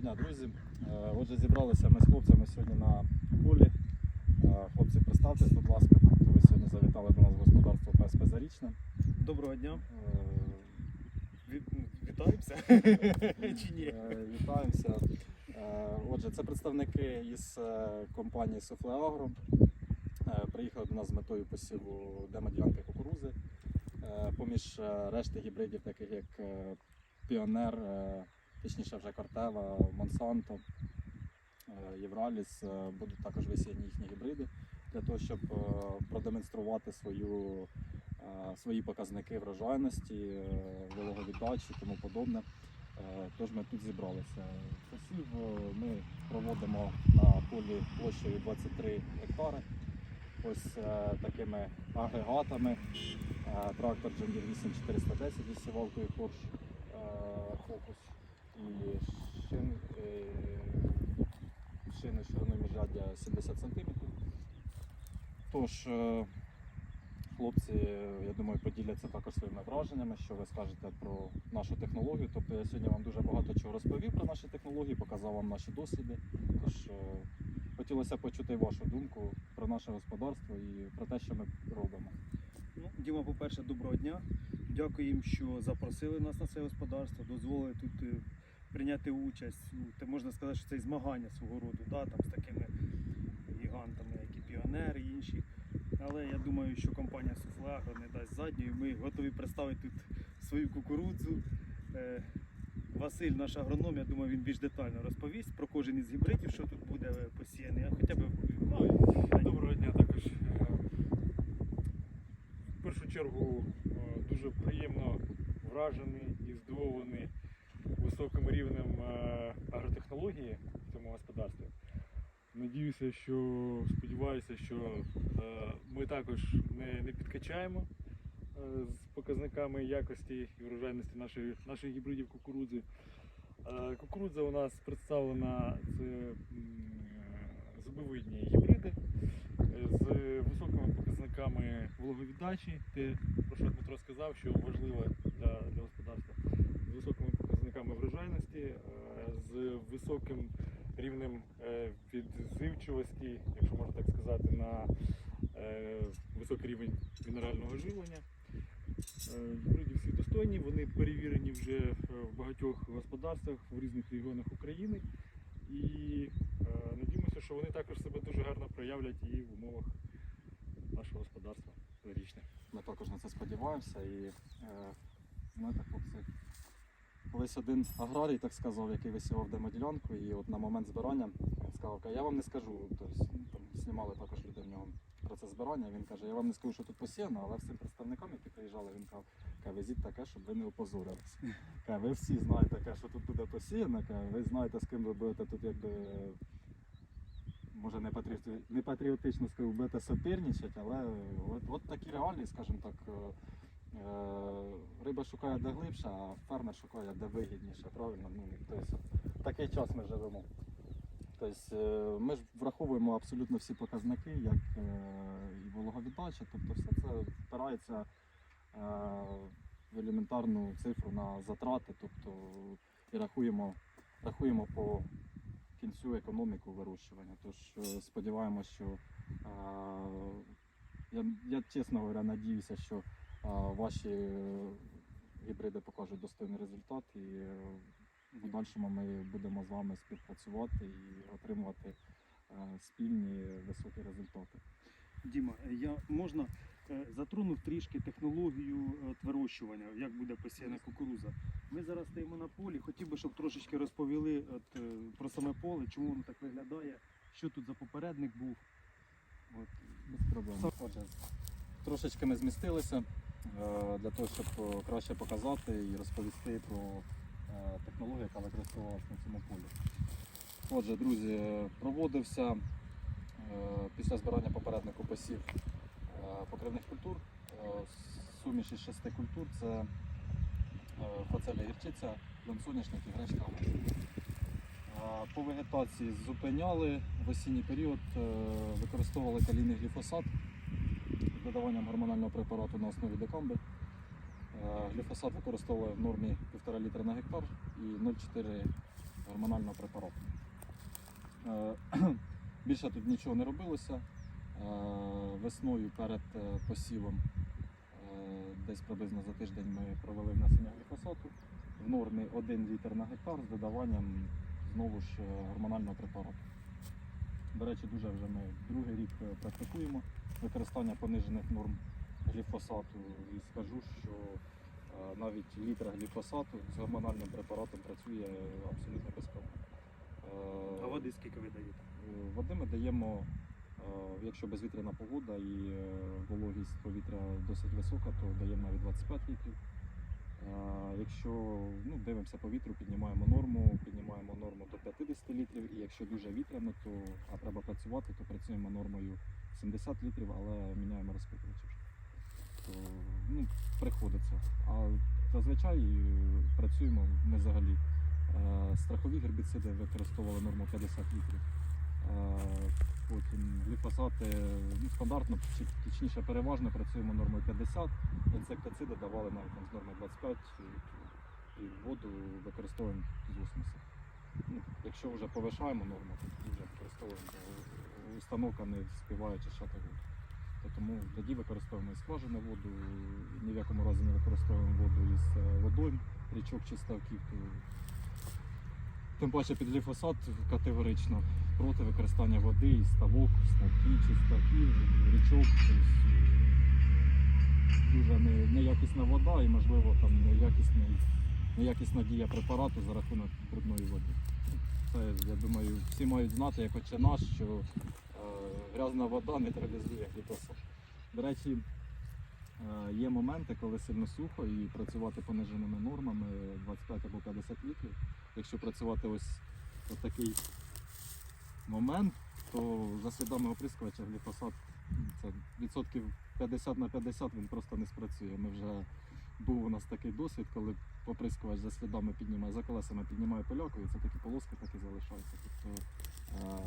Доброго дня, друзі. Е, Отже, зібралися ми з хлопцями сьогодні на полі. Е, Хлопці, представтесь, будь ласка. Ви сьогодні завітали до нас в господарство ПСП Зарічне. Доброго дня. Е, Вітаємося чи ні? Вітаємося. Отже, це представники із компанії Софлеагро. Приїхали до нас з метою посіву демоділянки кукурузи. Поміж решти гібридів, таких як Піонер, точніше вже Кортева, Монсанто, е, Євраліс, е, будуть також висіяні їхні гібриди для того, щоб е, продемонструвати свою, свої показники врожайності, вологовіддачі і тому подобне. Тож ми тут зібралися. Посів е, ми проводимо на полі площею 23 гектари. Ось е, такими агрегатами. Е, Трактор John 8410 із сівалкою Focus і шин, е, шини шириною міжряддя 70 см. Тож, е, хлопці, я думаю, поділяться також своїми враженнями, що ви скажете про нашу технологію. Тобто я сьогодні вам дуже багато чого розповів про наші технології, показав вам наші досліди. Тож е, хотілося почути вашу думку про наше господарство і про те, що ми робимо. Ну, Діма, по-перше, доброго дня. Дякуємо, що запросили нас на це господарство, дозволили тут е, прийняти участь. Ну, Те можна сказати, що це і змагання свого роду, да, там, з такими гігантами, як і Піонер і інші. Але я думаю, що компанія Суфлеагро не дасть задньої. Ми готові представити тут свою кукурудзу. Е, Василь, наш агроном, я думаю, він більш детально розповість про кожен із гібридів, що тут буде посіяний. Хоча б Ну, Доброго дня також. Е, В першу чергу е, дуже приємно вражений і здивований високим рівнем е, агротехнології в цьому господарстві. Надіюся, що сподіваюся, що е, ми також не, не підкачаємо е, з показниками якості і врожайності нашої, наших гібридів кукурудзи. Кукурудза у нас представлена це зубовидні гібриди з високими показниками вологовіддачі. Те, про що Дмитро сказав, що важливо для, для господарства, з високими показниками врожайності, е, з високим рівнем е, відзивчивості, якщо можна так сказати, на е, високий рівень мінерального живлення. Гібриди всі достойні, вони перевірені вже в багатьох господарствах в різних регіонах України. І надіємося, що вони також себе дуже гарно проявлять і в умовах нашого господарства зарічне. Ми також на це сподіваємося. І е, знаєте, хлопці, колись один аграрій так сказав, який висівав демоділянку, і от на момент збирання він сказав, «Ка, я вам не скажу, тобто там знімали також люди в нього процес збирання. Він каже, я вам не скажу, що тут посіяно, але всім представникам, які приїжджали, він казав, «Ка, везіть таке, щоб ви не опозорились. Ви всі знаєте, ка, що тут буде посіяно, ка, ви знаєте, з ким ви будете тут якби. Може не, патріоти, не патріотично скажу, будете соперничати, але от, от такі реалії, скажімо так, е, риба шукає де глибше, а фермер шукає де вигідніше, правильно? Ну, тобто, такий час ми живемо. Тобто, е, ми ж враховуємо абсолютно всі показники, як е, і вологовіддача, тобто все це впирається е, в елементарну цифру на затрати, тобто і рахуємо, рахуємо по кінцю економіку вирощування. Тож е, сподіваємося, що е, я, я чесно говоря, надіюся, що е, ваші е, гібриди покажуть достойний результат і е, в подальшому ми будемо з вами співпрацювати і отримувати е, спільні високі результати. Діма, я можна затронув трішки технологію вирощування, як буде посіяна кукуруза. Ми зараз стоїмо на полі. Хотів би, щоб трошечки розповіли от, про саме поле, чому воно так виглядає, що тут за попередник був. От. Без проблем. Отже, трошечки ми змістилися для того, щоб е, краще показати і розповісти про е, технологію, яка використовувалася на цьому полі. Отже, друзі, е, проводився е, після збирання попереднику посів е, покривних культур. е, Суміш із шести культур це е, фацелія гірчиця, льон і гречка. Е, По вегетації зупиняли в осінній період, е, використовували калійний гліфосат додаванням гормонального препарату на основі декамби. Е, Гліфосат використовує в нормі 1,5 літра на гектар і 0,4 гормонального препарату. Е, Більше тут нічого не робилося. Е, Весною перед посівом, десь приблизно за тиждень ми провели внесення гліфосату в нормі 1 літр на гектар з додаванням знову ж гормонального препарату. До речі, дуже вже ми другий рік е, практикуємо використання понижених норм гліфосату і скажу, що е, навіть літр гліфосату з гормональним препаратом працює абсолютно безпечно. Е, А води скільки ви даєте? Води ми даємо, якщо безвітряна погода і вологість повітря досить висока, то даємо навіть 25 літрів. Е, Якщо ну, дивимося по вітру, піднімаємо норму, піднімаємо норму до 50 літрів, і якщо дуже вітряно, то а треба працювати, то працюємо нормою 70 літрів, але міняємо розпитувачі. Ну, приходиться. А зазвичай е, працюємо ми взагалі. Е, Страхові гербіциди використовували норму 50 літрів. Е, Потім гліфосати ну, стандартно, точніше переважно працюємо нормою 50, інсектициди давали навіть з норми 25 і, воду використовуємо з 80. Ну, якщо вже повишаємо норму, то вже використовуємо, установка не співає воду. То тому тоді використовуємо і скважину воду, ні в якому разі не використовуємо воду із е, водойм, річок чи ставків. Тим паче під гліфосат категорично проти використання води із ставок, ставків чи ставків, річок. Тобто, дуже неякісна вода і, можливо, там неякісна дія препарату за рахунок брудної води. Це, я думаю, всі мають знати, як отче наш, що е, грязна вода нейтралізує гліфосат. До речі, е, є моменти, коли сильно сухо і працювати пониженими нормами 25 або 50 літрів. Якщо працювати ось в такий момент, то за слідами оприскувача гліфосат це відсотків 50 на 50 він просто не спрацює. Ми вже був у нас такий досвід, коли оприскувач за слідами піднімає, за колесами піднімає поляку, і це такі полоски так і залишаються. Тобто е,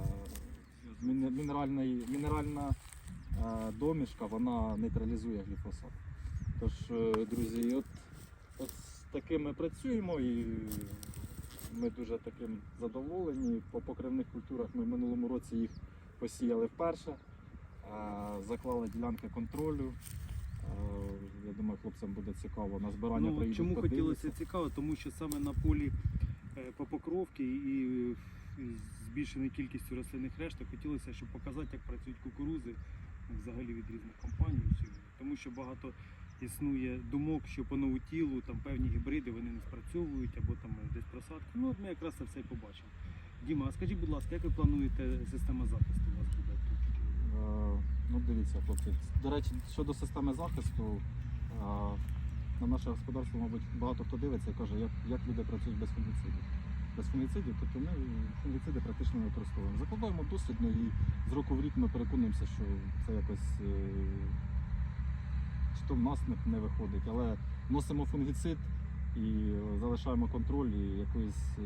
міне- мінеральний, мінеральна е, домішка вона нейтралізує гліфосат. Тож, е, друзі, от, от з таким ми працюємо і ми дуже таким задоволені. По покривних культурах ми в минулому році їх посіяли вперше, заклали ділянки контролю. Я думаю, хлопцям буде цікаво на збирання Ну, приїдуть, чому подивляться. хотілося цікаво, тому що саме на полі е, по покровці і збільшеною кількістю рослинних решток хотілося, щоб показати, як працюють кукурузи взагалі від різних компаній. Тому що багато існує думок, що по новотілу там певні гібриди вони не спрацьовують або там десь просадки. Ну от ми якраз це все і побачимо. Діма, а скажіть, будь ласка, як ви плануєте система захисту у вас буде тут? Е, Ну, дивіться, хлопці. До речі, щодо системи захисту, е, на наше господарство, мабуть, багато хто дивиться і каже, як, як люди працюють без фунгіцидів. Без фунгіцидів, тобто ми фунгіциди практично не використовуємо. Закладаємо дослідно і з року в рік ми переконуємося, що це якось е, то в нас не, не виходить, але носимо фунгіцид і е, залишаємо контроль і якоїсь е,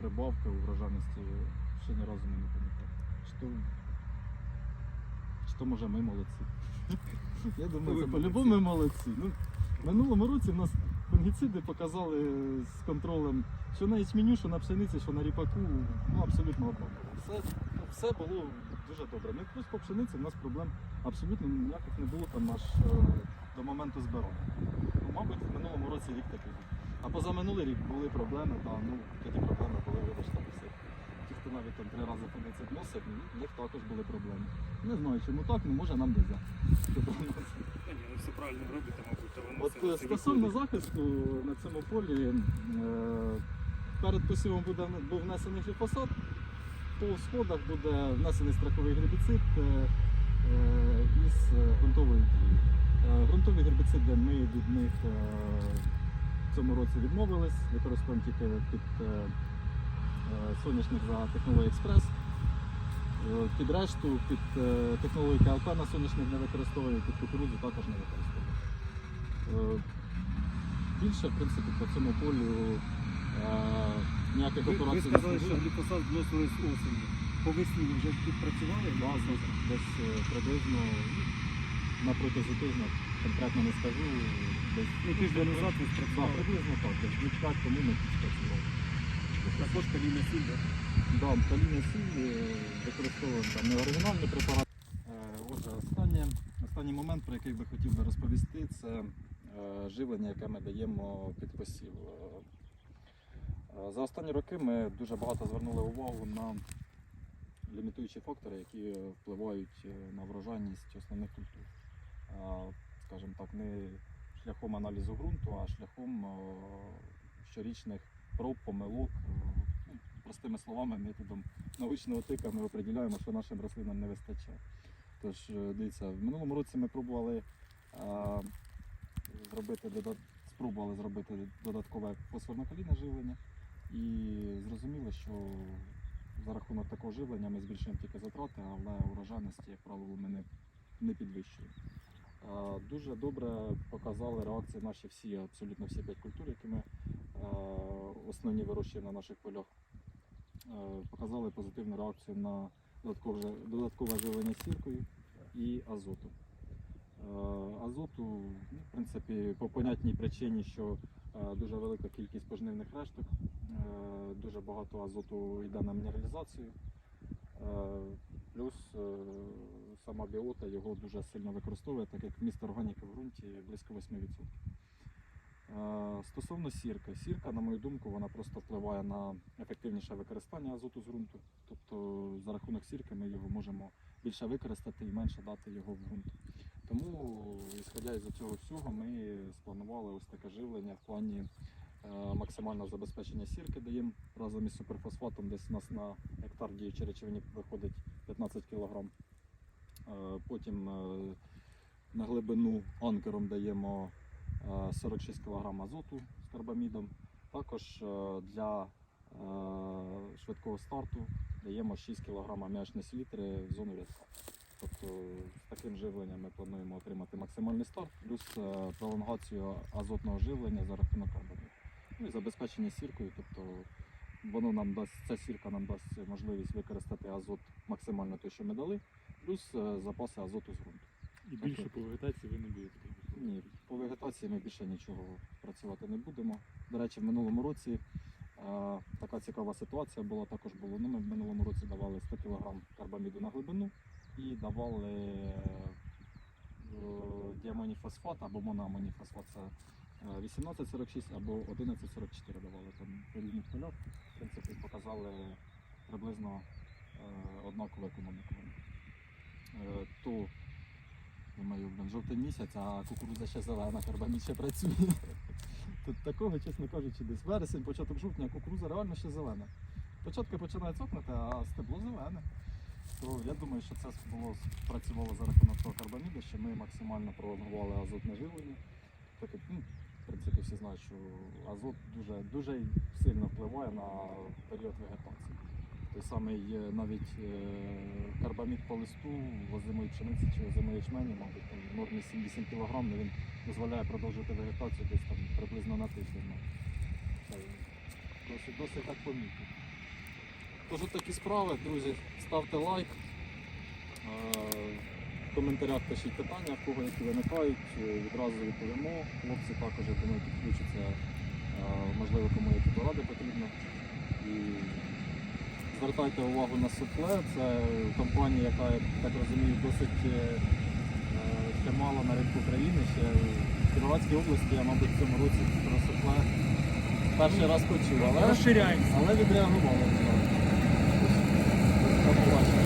прибавки у врожайності ще ні разу ми не помітили. Чи то може ми молодці. Я думаю, це по-любому ми молодці. Ну, минулому році в нас фунгіциди показали з контролем, що на ячменю, що на пшениці, що на ріпаку, ну абсолютно. Все, ну, все було дуже добре. Ну і плюс по пшениці в нас проблем абсолютно ніяких не було там аж е, до моменту збирання. Ну, мабуть, в минулому році рік такий був. А позаминулий рік були проблеми, та, ну тоді проблеми були, вибачте, всіх. Ті, хто навіть там три рази фунгіцид носив, ну, в них також були проблеми. Не знаю, чому так, ну може нам везе. Ні, ви все правильно робите, мабуть, та От е, стосовно захисту на цьому полі, е, перед посівом буде був внесений гліфосат, по сходах буде внесений страховий гербіцид е, е, із е, ґрунтовою дією. Е, Ґрунтові гербіциди ми від них е, в цьому році відмовились, використовуємо тільки під е, е, соняшник за технологією експрес. Е, Під решту, під е, технологію КЛП на соняшник не використовуємо, під кукурудзу також не використовуємо. Е, Більше, в принципі, по цьому полю е, ніяких Ви, ви операцій сказали, що гліфосат вносили з осені. По весні ви вже підпрацювали? Да, десь, десь е, приблизно ну, на протязі тижня, конкретно не скажу, десь Ну, тиждень назад ви спрацювали. приблизно так, десь дні тому ми підпрацювали. Також калійна сіль, да? Да, калійні сіль використовуємо там не оригінальні препарати. Е, Отже, останнє, останній момент, про який би хотів би розповісти, це е, живлення, яке ми даємо під посів. Е, е, За останні роки ми дуже багато звернули увагу на лімітуючі фактори, які впливають е, на врожайність основних культур. Е, Скажімо так, не шляхом аналізу ґрунту, а шляхом е, щорічних проб, помилок. Е, ну, Простими словами, методом научного тика ми определяємо, що нашим рослинам не вистачає. Тож, е, дивіться, в минулому році ми пробували е, зробити спробували зробити додаткове фосфорно-калійне живлення і зрозуміли, що за рахунок такого живлення ми збільшуємо тільки затрати, але урожайності, як правило, ми не, не підвищуємо. Дуже добре показали реакції наші всі, абсолютно всі п'ять культур, які ми основні вирощуємо на наших полях. Показали позитивну реакцію на додаткове, додаткове живлення сіркою і азоту. Е, Азоту, ну, в принципі, по понятній причині, що дуже велика кількість пожнивних решток, е, дуже багато азоту йде на мінералізацію. Е, Плюс е, сама біота його дуже сильно використовує, так як вміст органіки в ґрунті близько 8%. Е, Стосовно сірки, сірка, на мою думку, вона просто впливає на ефективніше використання азоту з ґрунту. Тобто за рахунок сірки ми його можемо більше використати і менше дати його в ґрунт. Тому, ісходя із цього всього, ми спланували ось таке живлення в плані е, максимального забезпечення сірки. Даємо разом із суперфосфатом, десь у нас на гектар діючі речовині виходить 15 кг. Потім е, на глибину анкером даємо е, 46 кг азоту з карбамідом. Також е, для е, швидкого старту даємо 6 кг аміачної селітри в зону рядка. Тобто з таким живленням ми плануємо отримати максимальний старт, плюс е, пролонгацію азотного живлення за рахунок карбаміду. Ну і забезпечення сіркою, тобто воно нам дасть, ця сірка нам дасть можливість використати азот максимально те, що ми дали, плюс е, запаси азоту з ґрунту. І більше по вегетації ви не будете. Ні, по вегетації ми більше нічого працювати не будемо. До речі, в минулому році е, така цікава ситуація була. Також було. Ну, ми в минулому році давали 100 кг карбаміду на глибину і давали е, діамоніфосфат або моноамоніфосфат. Це е, 1846 або 1144 давали там різних полях. В принципі, показали приблизно е, однакову економіку. Е, то Думаю, жовтий місяць, а кукурудза ще зелена, карбамід ще працює. Тут такого, чесно кажучи, десь вересень, початок жовтня, кукурудза реально ще зелена. Початки починає цокнути, а стебло зелене. То я думаю, що це було спрацювало за рахунок того карбаміду, що ми максимально пролонгували азотне живлення. Так як, ну, в принципі, всі знають, що азот дуже, дуже сильно впливає на період вегетації. Той самий навіть е, карбамід по листу озимої пшениці чи озимої ячмені, мабуть, там в нормі 7-8 кг, він дозволяє продовжувати вегетацію десь там приблизно на тиждень. ну. Досить, досить так помітно. Тож от такі справи, друзі, ставте лайк. Е, В коментарях пишіть питання, в кого які виникають, е, відразу відповімо. Хлопці також, я думаю, підключаться, е, можливо, кому які поради потрібно. І звертайте увагу на суфле. Це компанія, яка, я так розумію, досить мало на ринку України. Ще в Кіровоградській області я, мабуть, в цьому році про суфле перший раз почув. Але, але відреагували. と思われ。